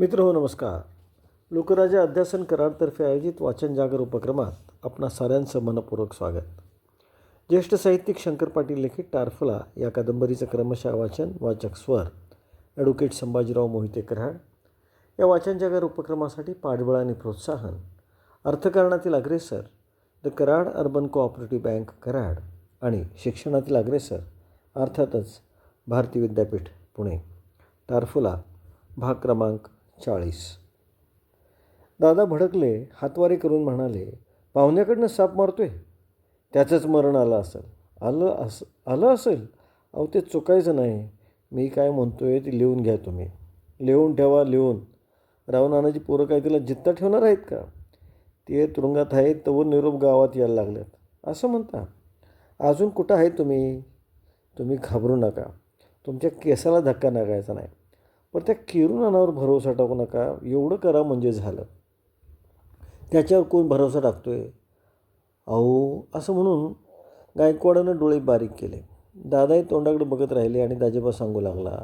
मित्र हो नमस्कार. लोकराजा अध्यासन कराडतर्फे आयोजित वाचन जागर उपक्रमात आपणा साऱ्यांचं मनपूर्वक स्वागत. ज्येष्ठ साहित्यिक शंकर पाटील लिखित टारफुला या कादंबरीचं क्रमशः वाचन वाचक स्वर ॲडव्होकेट संभाजीराव मोहिते कराड. या वाचन जागर उपक्रमासाठी पाठबळ आणि प्रोत्साहन अर्थकारणातील अग्रेसर the Karad urban cooperative bank Karad आणि शिक्षणातील अग्रेसर अर्थातच भारती विद्यापीठ पुणे. टारफुला भाग क्रमांक चाळीस. दादा भडकले हातवारे करून म्हणाले पाहुण्याकडनं साप मारतोय? त्याचंच मरण आलं असेल. आलं अस आलं असेल? अहो ते चुकायचं नाही. मी काय म्हणतो आहे ते लिहून घ्या तुम्ही. लिहून ठेवा लिहून. रावणानाची पोरं काय तिला जित्ता ठेवणार आहेत का? ते तुरुंगात आहेत तवर निरोप गावात यायला लागल्यात असं म्हणता? अजून कुठं आहे तुम्ही? तुम्ही घाबरू नका. तुमच्या केसाला धक्का नागायचा नाही. पण त्या किरुणानावर भरोसा टाकू नका. एवढं करा म्हणजे झालं. त्याच्यावर कोण भरोसा आहे अहो असं म्हणून गायकवाडानं डोळे बारीक केले. दादाही तोंडाकडे बघत राहिले आणि दाजेबा सांगू लागला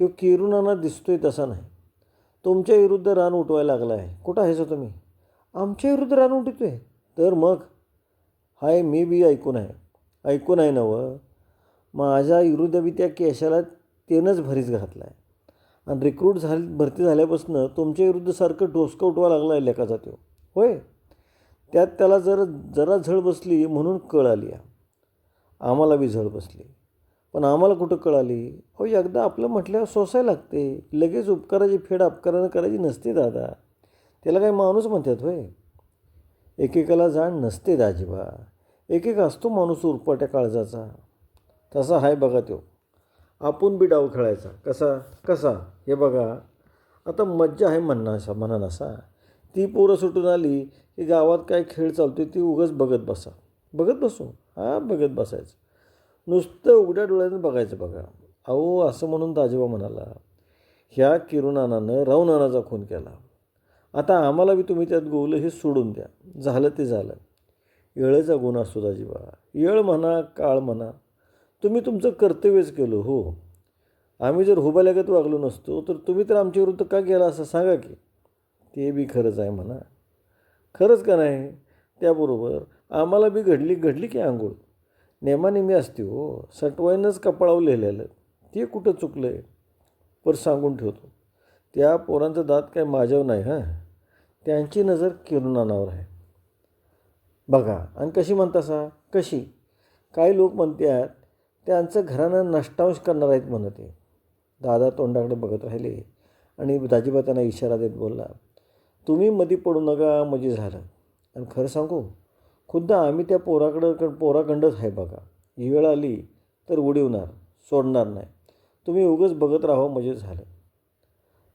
शिव किरुणाना दिसतोय तसा नाही. तुमच्या विरुद्ध रान उठवायला लागला आहे कुठं आहेस हो तुम्ही? आमच्या विरुद्ध रान उठतो आहे तर मग? हाय मी बी ऐकून आहे. ऐकून आहे नवं माझ्या विरुद्ध बी त्या केशाला तेनंच भरीस घातला आहे आणि रिक्रूट झाली भरती झाल्यापासून तुमच्या विरुद्ध सारखं डोसकं उठवा लागला आहे लेखाचा तो होय? त्यात त्याला जर जरा झळ बसली म्हणून कळ आली आम्हाला बी झळ बसली. पण आम्हाला कुठं कळाली? हो एकदा आपलं म्हटल्यावर सोसायला लागते. लगेच उपकाराची फेड अपकारानं करायची नसते दादा. त्याला काही माणूस म्हणतात होय. एकेकाला जाण नसते दाजीबा एकेक असतो माणूस उरपाट्या काळजाचा. तसा आहे बघा तो आपण बी डाव खेळायचा. कसा? कसा? हे बघा. आता मज्जा आहे म्हणणं असा म्हणा असा ती पोरं सुटून आली की गावात काय खेळ चालतोय ती उगच बघत बसा. बघत बसू. हां बघत बसायचं. नुसतं उघड्या डोळ्यानं बघायचं बघा. अहो असं म्हणून दाजीबा म्हणाला ह्या किरुणानानं रावणानाचा खून केला. आता आम्हाला बी तुम्ही त्यात गोवलं हे सोडून द्या. झालं ते झालं. येळेचा गुण असतो दाजीबा येळ म्हणा काळ म्हणा तुम्ही तुमचं कर्तव्यच केलं हो. आम्ही जर हुबाल्यागत वागलो नसतो तर तुम्ही तर आमच्या विरुद्ध का गेला असं सांगा की? ते बी खरंच आहे म्हणा. खरंच का नाही? त्याबरोबर आम्हाला बी घडली घडली की आंघोळ. नेमानेमी असते हो. सटवाईनंच कपाळावर लिहिलेलं. ते कुठं चुकलं आहे पर सांगून ठेवतो. त्या पोरांचं दात काय माझ्यावर नाही हां? त्यांची नजर किरुणानावर आहे. बघा आणि कशी म्हणता सा? कशी? काही लोक म्हणतात त्यांचं घरानं नष्टांश करणार आहेत म्हणत ते दादा तोंडाकडे बघत राहिले आणि दाजीबा त्यांना इशारा देत बोलला तुम्ही मधी पडू नका म्हणजे झालं. आणि खरं सांगू खुद्द आम्ही त्या पोराकडं पोराखंडच आहे बघा. ही वेळ आली तर उडवणार सोडणार नाही. तुम्ही उगंच बघत राहा म्हणजे झालं.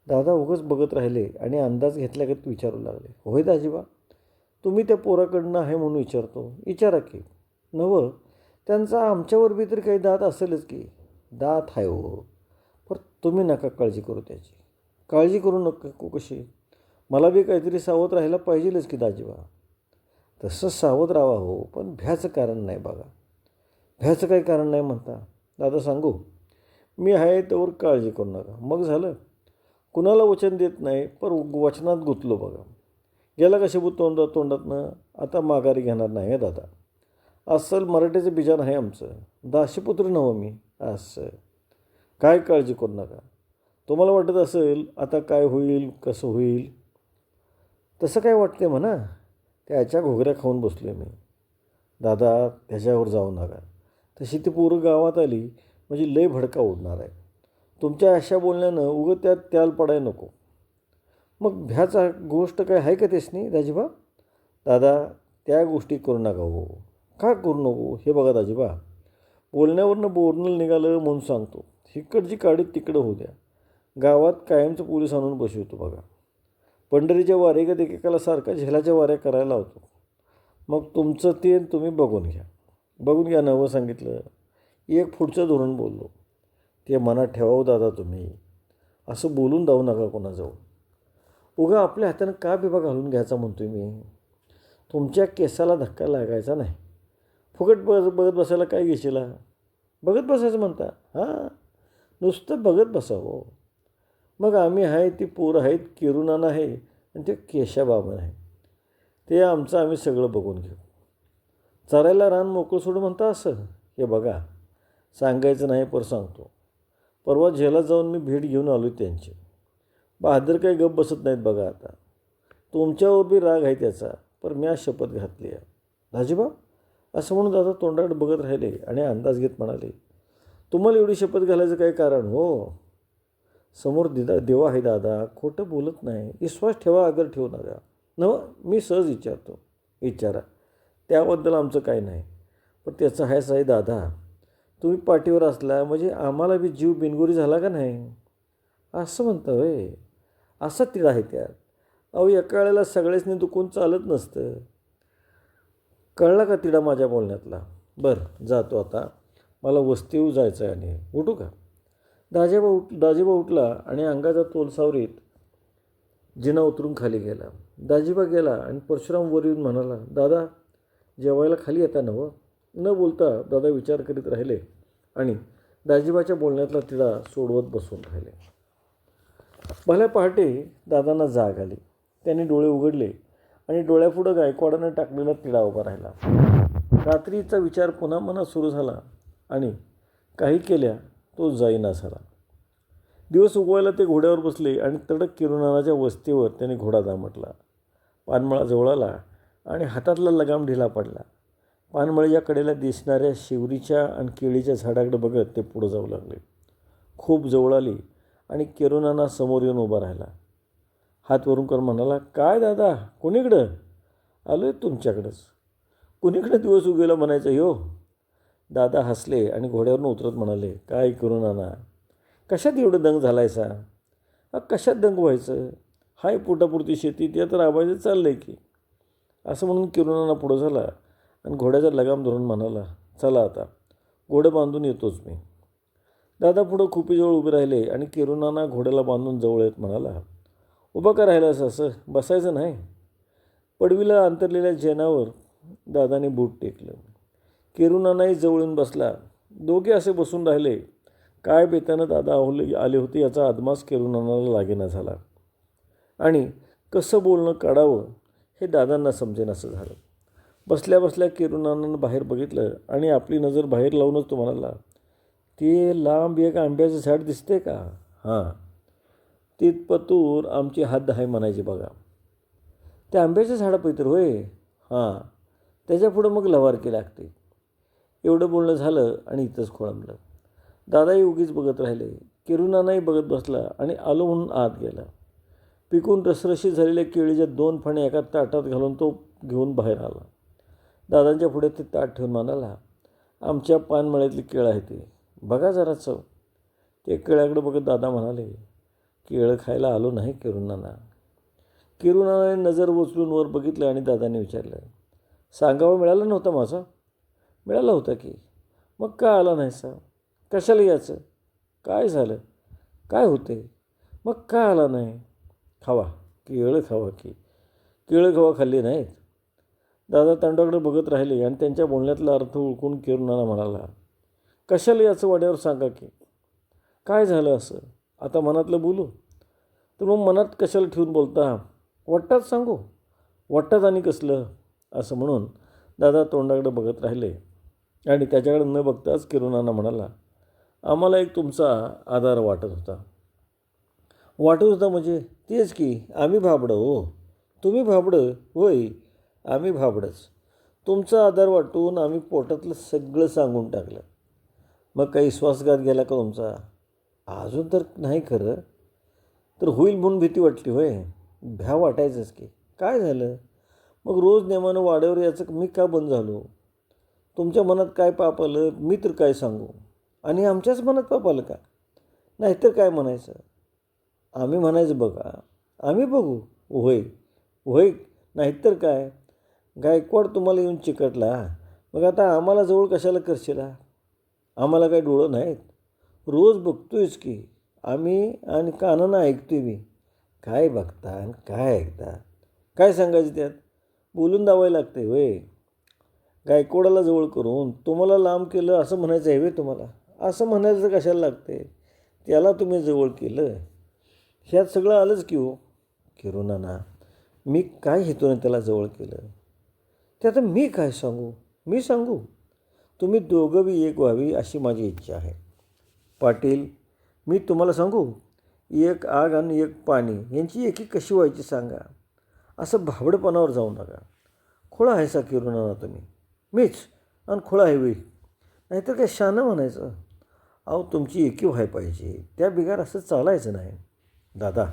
दादा उगंच बघत राहिले आणि अंदाज घेतल्यागत विचारू लागले होय दाजीबा तुम्ही त्या पोराकडनं आहे म्हणून विचारतो. विचारा की नवं त्यांचा आमच्यावर बी तरी काही दात असेलच की. दात आहे हो. पर तुम्ही नका काळजी करू त्याची. काळजी करू नका कशी? मला बी काहीतरी सावध राहायला पाहिजेलच की दाजीबा. तसं सावध राहा हो पण भ्याचं कारण नाही बघा. भ्याचं काही कारण नाही म्हणता. दादा सांगू? मी आहे त्यावर काळजी करू नका. मग झालं? कुणाला वचन देत नाही पण वचनात गुंतलो बघा. गेला कशाबू तोंडात तोंडातनं? आता माघारी घेणार नाही दादा. अस्सल मराठीचं बिजान आहे आमचं. दाशीपुत्र नवं मी असं. काय काळजी करू नका. तुम्हाला वाटत असेल आता काय होईल कसं होईल? तसं काय वाटते म्हणा. त्याच्या घोगऱ्या खाऊन बसलो मी. दादा त्याच्यावर जाऊ नका. तशी ती पोरं गावात आली म्हणजे लय भडका उडणार आहे. तुमच्या अशा बोलण्यानं उगं त्यात त्याल पडाय नको. मग भ्याचा गोष्ट काय आहे का तेच नाही दाजीबा? दादा त्या गोष्टी करू नका हो. का करू नको? हे बघा दाजीबा. बोलण्यावरनं बोलणं निघालं म्हणून सांगतो. हिकडची काडी तिकडं होऊ द्या. गावात कायमचं पोलीस आणून बसवतो बघा. पंढरीच्या वारेगत एकेकाला सारखा झेलाच्या वाऱ्या करायला होतो मग तुमचं ते तुम्ही बघून घ्या. बघून घ्या नवं सांगितलं. एक पुढचं धोरण बोललो. ते मनात ठेवावं दादा तुम्ही. असं बोलून जाऊ नका कोणाजवळ. उगा आपल्या हातानं का बिबा घालून घ्यायचा म्हणतो मी? तुमच्या केसाला धक्का लागायचा नाही. फुकट बघ बघत बसायला काय घेशीला? बघत बसायचं म्हणता. हां? नुसतं बघत बसावं. मग आम्ही आहे ती पोरं आहेत किरुनाना आहे आणि ते केशाबाबा आहे. ते आमचं आम्ही सगळं बघून घेऊ. चरायला रान मोकळं सोडून म्हणता असं. हे बघा. सांगायचं नाही पर सांगतो. परवा झेला जाऊन मी भेट घेऊन आलो त्यांची. बहादर काही गप बसत नाहीत बघा आता. तुमच्यावर बी राग आहे त्याचा पर मी आज शपथ घातली आहे. दाजीबा असं म्हणून दादा तोंडाकडे बघत राहिले आणि अंदाज घेत म्हणाले तुम्हाला एवढी शपथ घालायचं काही कारण हो? समोर दिदा देवा आहे दादा खोटं बोलत नाही. विश्वास ठेवा अगर ठेवू नका. न मी सहज विचारतो. विचारा. त्याबद्दल आमचं काही नाही. पण त्याचं हायस आहे दादा. तुम्ही पाठीवर असला म्हणजे आम्हाला बी जीव बिनगुरी झाला का नाही? असं म्हणतं होय. असा तिळा आहे त्यात. अहो एका वेळेला सगळ्यासनी दुखून चालत नसतं. कळला का तिडा माझ्या बोलण्यातला? बरं जातो आता. मला वस्तीवर जायचं आहे आणि उठू का? दाजेबा उठ दाजीबा उठला आणि अंगाचा तोल सावरीत जिना उतरून खाली गेला. दाजीबा गेला आणि परशुराम वर येऊन म्हणाला दादा जेवायला खाली येता ना व न बोलता दादा विचार करीत राहिले आणि दाजीबाच्या बोलण्यातला तिडा सोडवत बसून राहिले. भल्या पहाटे दादांना जाग आली. त्यांनी डोळे उघडले. आणि डोळ्यापुढं गायकवाडानं टाकलेला तिडा उभा राहिला. रात्रीचा विचार पुन्हा मनात सुरू झाला आणि काही केल्या तो जाईना झाला. दिवस उगवायला ते घोड्यावर बसले आणि तडक किरुनानाच्या वस्तीवर त्याने घोडा दामटला. पानमळा जवळ आला आणि हातातला लगाम ढिला पडला. पानमळीच्या कडेला दिसणाऱ्या शिवरीच्या आणि केळीच्या झाडाकडे बघत ते पुढं जाऊ लागले. खूप जवळ आली आणि किरुनाना समोर येऊन उभा राहिला. हात वरून कर म्हणाला काय दादा कोणीकडं? आलो आहे तुमच्याकडंच. कुणीकडं दिवस उगेला म्हणायचं हो दादा हसले आणि घोड्यावरून उतरत म्हणाले काय करू नाना? कशात एवढं दंग झालायसा? हा कशात दंग व्हायचं? हाय पोटापुरती शेती त्या तर आवाज चाललं आहे की. असं म्हणून किरुणाना पुढं झाला आणि घोड्याचा लगाम धरून म्हणाला चला आता घोडं बांधून येतोच मी. दादा पुढं खुपीजवळ उभे राहिले आणि किरुणाना घोड्याला बांधून जवळ येत म्हणाला उभं का राहिलं असं? बसायचं नाही. पडवीला अंतरलेल्या जेनावर दादाने बूट टेकलं. किरुणानाही जवळून बसला. दोघे असे बसून राहिले. काय बेतानं दादा आवले आले होते याचा अदमास किरुणानाला लागेना झाला. आणि कसं बोलणं काढावं हे दादांना समजेन असं झालं. बसल्या बसल्या किरुणानानं बाहेर बघितलं आणि आपली नजर बाहेर लावूनच तो म्हणाला ते लांब एक आंब्याचं झाड दिसते का? हां. तिथपतूर आमची हद्द आहे म्हणायची बघा. त्या आंब्याच्या झाडापैतर होय? हां. त्याच्यापुढं मग लवारकी लागते. एवढं बोलणं झालं आणि इथंच खोळंबलं. दादाही उगीच बघत राहिले. किरुनानाही बघत बसला आणि आलो म्हणून आत गेला. पिकून रसरशी झालेल्या केळीच्या दोन फणे एका ताटात घालून तो घेऊन बाहेर आला. दादांच्या पुढे ते ताट ठेवून म्हणाला आमच्या पानमळ्यातली केळं आहे ते. बघा जरा चव. ते केळ्याकडे बघत दादा म्हणाले केळं खायला आलो नाही किरुनाना किरुनानाने नजर उचलून वर बघितलं आणि दादाने विचारलं सांगावं मिळालं नव्हतं माझं? मिळालं होतं की. मग का आला नाही सा कशाला यायचं? काय झालं? काय होते मग का आला नाही? खावा केळं खावा की. केळं खावा खाल्ली नाहीत? दादा तांडाकडे बघत राहिले आणि त्यांच्या बोलण्यातला अर्थ ओळखून किरुणाला म्हणाला कशाला याचं वाड्यावर सांगा की? काय झालं असं? आता मनातलं बोलू? तर मग मनात कशाला ठेवून बोलता? वाटतात सांगू? वाटतात आणि कसलं? असं म्हणून दादा तोंडाकडे बघत राहिले. आणि त्याच्याकडे न बघताच किरुणाना म्हणाला आम्हाला एक तुमचा आधार वाटत होता. वाटत होता म्हणजे? तेच की आम्ही भाबडं हो. तुम्ही भाबडं? होय आम्ही भाबडंच. तुमचा आधार वाटून आम्ही पोटातलं सगळं सांगून टाकलं. मग काही श्वासघात गेला का तुमचा? अजून तर नाही खरं. तर होईल म्हणून भीती वाटली होय. भ्या वाटायचंच की. काय झालं? मग रोज नेमानं वाड्यावर याचं मी का बंद झालो? तुमच्या मनात काय पाप आलं? मी तर काय सांगू? आणि आमच्याच मनात पाप आलं का? नाहीतर काय म्हणायचं? आम्ही म्हणायचं बघा आम्ही बघू. होय. होय. नाहीतर काय? गायकवाड तुम्हाला येऊन चिकटला. मग आता आम्हाला जवळ कशाला करशील? आम्हाला काय डोळं नाहीत? रोज बघतोयच की आम्ही आणि कानानं ऐकतोय मी काय बघता आणि काय ऐकता? काय सांगायचं त्यात? बोलून दावायला लागते होय. गायकवाडाला जवळ करून तुम्हाला लांब केलं असं म्हणायचं आहे वे तुम्हाला? असं म्हणायचं कशाला लागते त्याला तुम्ही जवळ केलं. ह्यात सगळं आलंच की हो. किरुणाना मी काय हेतूने त्याला जवळ केलं? ते आता मी काय सांगू? मी सांगू? तुम्ही दोघं बी एक व्हावी अशी माझी इच्छा आहे. पाटील मी तुम्हाला सांगू एक आग आणि एक पाणी यांची एकी कशी व्हायची सांगा. असं भाबडपणावर जाऊ नका. खोळा आहे सा किरुनाना तुम्ही. मीच आणि खोळा आहे वी. नाहीतर काय शानं म्हणायचं? अहो तुमची एकी व्हाय पाहिजे. त्या बिगार असं चालायचं नाही. दादा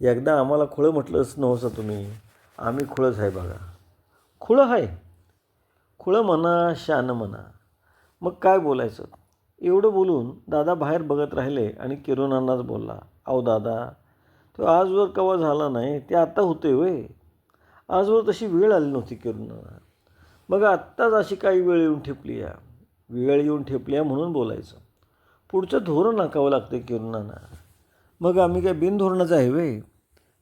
एकदा आम्हाला खुळं म्हटलंच नव्हतं तुम्ही. आम्ही खुळंच आहे बघा. खुळं आहे. खुळं म्हणा शानं म्हणा. मग काय बोलायचं? एवढं बोलून दादा बाहेर बघत राहिले आणि किरुनांनाच बोलला अहो दादा तो आजवर कवा झाला नाही? ते आत्ता होते वय. आजवर तशी वेळ आली नव्हती किरुनाला मग आत्ताच अशी काही वेळ येऊन ठेपली या. वेळ येऊन ठेपली आहे म्हणून बोलायचं. पुढचं धोरण आखावं लागतं किरुनांना मग आम्ही काय बिनधोरणाचं आहे वे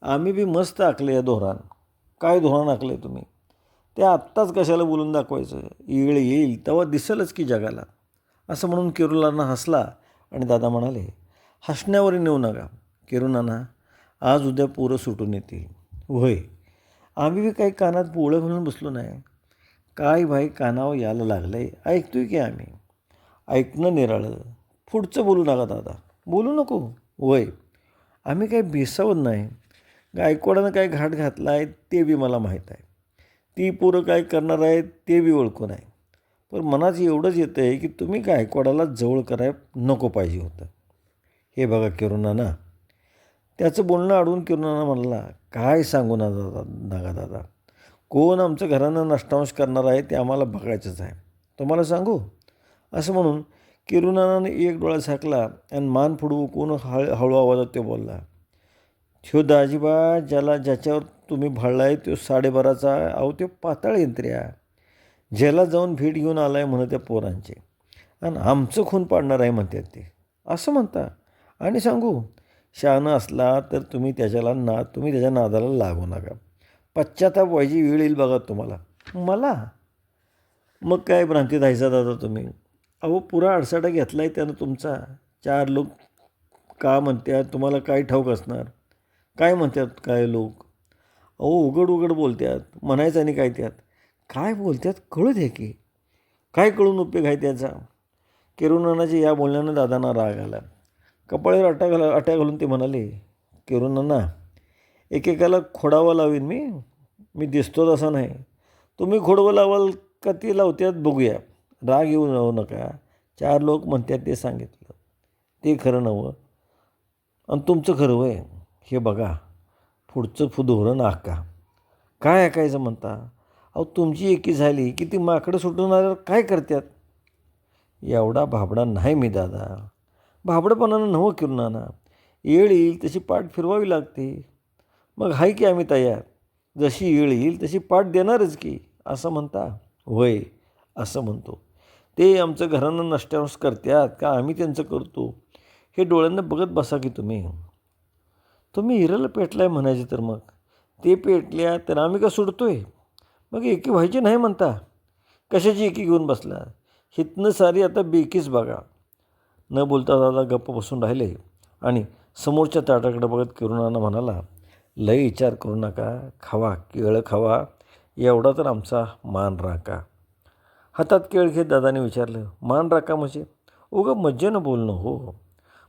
आम्ही बी मस्त आखले या धोरण. काय धोरण आखले तुम्ही? ते आत्ताच कशाला बोलून दाखवायचं? येळ येईल तेव्हा दिसेलच की जगाला. असं म्हणून किरुलांना हसला आणि दादा म्हणाले हसण्यावर नेऊ नका. किरुनाना आज उद्या पोरं सुटून येतील. होय. आम्ही बी काही कानात पोळं घालून बसलो नाही. काय भाई कानावर यायला लागलं आहे ऐकतोय की आम्ही? ऐकणं निराळं. पुढचं बोलू नका दादा. बोलू नको. वय आम्ही काही भेसावत नाही. गायकवाडानं काय घाट घातला आहे ते बी मला माहीत आहे. ती पोरं काय करणार आहेत ते बी ओळखून आहे पण मनात एवढंच येतं आहे की तुम्ही गायकवाडाला जवळ कराय नको पाहिजे होतं. हे बघा किरुनाना. त्याचं बोलणं अडवून किरुनाना म्हणला काय सांगू ना दादा नागा दादा? कोण आमचं घरानं नष्टांश करणार आहे ते आम्हाला बघायचंच आहे. तुम्हाला सांगू? असं म्हणून किरुनानाने एक डोळा झाकला आणि मान फुडवून हळ हळू आवाजात ते बोलला ह्यो दाजीबा ज्याला ज्याच्यावर तुम्ही भाळलाय तो साडेबाराचा अहो तो पाताळ यंत्र्या ज्याला जाऊन भेट घेऊन आला आहे म्हणत त्या पोरांचे. आणि आमचं खून पाडणार आहे म्हणतात ते. असं म्हणता. आणि सांगू शहाणं असला तर तुम्ही त्याच्याला ना तुम्ही त्याच्या नादाला लागू नका. पश्चाताप व्हायची वेळ येईल बघा तुम्हाला. मला? मग काय भ्रांतीत धायचा दादा तुम्ही? अहो पुरा अडसाडा घेतला आहे त्यानं तुमचा. चार लोक का म्हणतात तुम्हाला काय ठाऊक असणार? काय म्हणतात काय लोक? अहो उघड उघड बोलतात म्हणायचं आणि काय त्यात? काय बोलतात कळू दे की. काय कळून उपयोग आहे त्याचा? किरुनानाचे या बोलण्यानं दादांना राग आला. कपाळीवर अटा घाला अट्या घालून ते म्हणाले किरुनाना एकेकाला खोडावं लावीन मी. मी दिसतो तसा नाही. तुम्ही खोडवं लावाल का ती लावत्यात बघूया. राग येऊ जाऊ नका. चार लोक म्हणतात ते सांगितलं. ते खरं नवं आणि तुमचं खरं वय. हे बघा. पुढचं फु धोरण आका काय ऐकायचं म्हणता? अहो तुमची एकी झाली की ती माकडं सुटून आल्यावर काय करतात एवढा भाबडा नाही मी दादा. भाबडपणानं नवं किरणाना येळ येईल तशी पाठ फिरवावी लागते. मग हाय की आम्ही तयार? जशी येळ येईल तशी पाठ देणारच की असं म्हणता? होय असं म्हणतो. ते आमचं घरानं नष्टांश करतात का आम्ही त्यांचं करतो? हे डोळ्यांना बघत बसा की तुम्ही. तुम्ही हिराला पेटलाय म्हणायचे तर मग? ते पेटल्या तर आम्ही का सुटतोय? मग एकी व्हायची नाही म्हणता. कशाची एकी घेऊन बसला? हितनं सारी आता बेकीच बघा. न बोलता दादा गप्प बसून राहिले आणि समोरच्या ताटाकडे बघत किरुणानं म्हणाला लय विचार करू नका खावा केळं खावा एवढा तर आमचा मान राखा. हातात केळ घेत दादाने विचारलं मान राखा म्हणजे? उगं मज्जेनं बोलणं हो.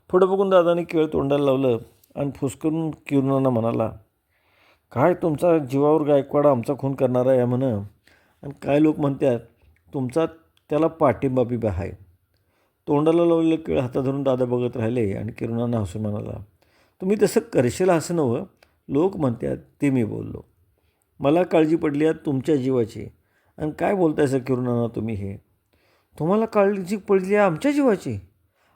पुढं बघून दादाने केळ तोंडाला लावलं आणि फुसकरून किरुणानं म्हणाला काय तुमचा जीवावर गायकवाड आमचा खून करणारा आहे म्हण. आणि काय लोक म्हणतात तुमचा त्याला पाठिंबा बिबा आहे. तोंडाला लावलेलं केळ हातात धरून दादा बघत राहिले आणि किरणांना हसून म्हणाला तुम्ही तसं करशील असं नवं लोक म्हणतात ते मी बोललो. मला काळजी पडली आहे तुमच्या जीवाची. आणि काय बोलताय सर किरुणाना तुम्ही हे? तुम्हाला काळजी पडली आहे आमच्या जीवाची?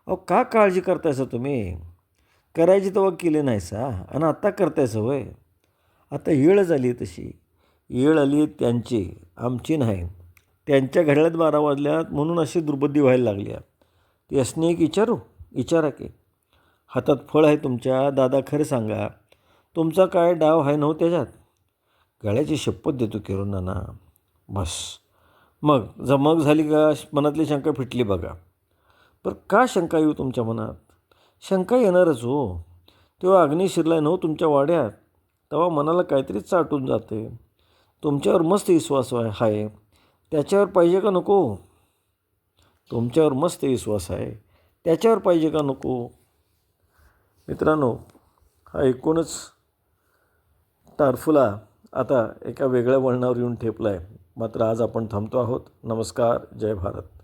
अहो का काळजी करताय सर तुम्ही? करायची तेव्हा केले नाही सा आणि आत्ता करतायचं होय आता येळ झाली आहे तशी. येळ आली आहे त्यांची आमची नाही. त्यांच्या घड्याळ्यात बारा वाजल्यात म्हणून अशी दुर्बुद्धी व्हायला लागली ती असणे एक विचारू? विचारा की. हातात फळ आहे तुमच्या दादा खरं सांगा. तुमचा काय डाव आहे नव्ह हो त्याच्यात? गळ्याची शपथ देतो किरुणांना बस. मग जमग झाली का? मनातली शंका फिटली बघा. पर का शंका येऊ तुमच्या मनात? शंका येणारच हो. तेव्हा अग्नी शिरलाय नव हो तुमच्या वाड्यात. तेव्हा मनाला काहीतरीच चाटून जाते. तुमच्यावर मस्त विश्वास आहे. त्याच्यावर पाहिजे का नको? तुमच्यावर मस्त विश्वास आहे. त्याच्यावर पाहिजे का नको? मित्रांनो हा एकूणच तारफुला आता एका वेगळ्या वळणावर येऊन ठेपला आहे मात्र आज आपण थांबतो आहोत. नमस्कार. जय भारत.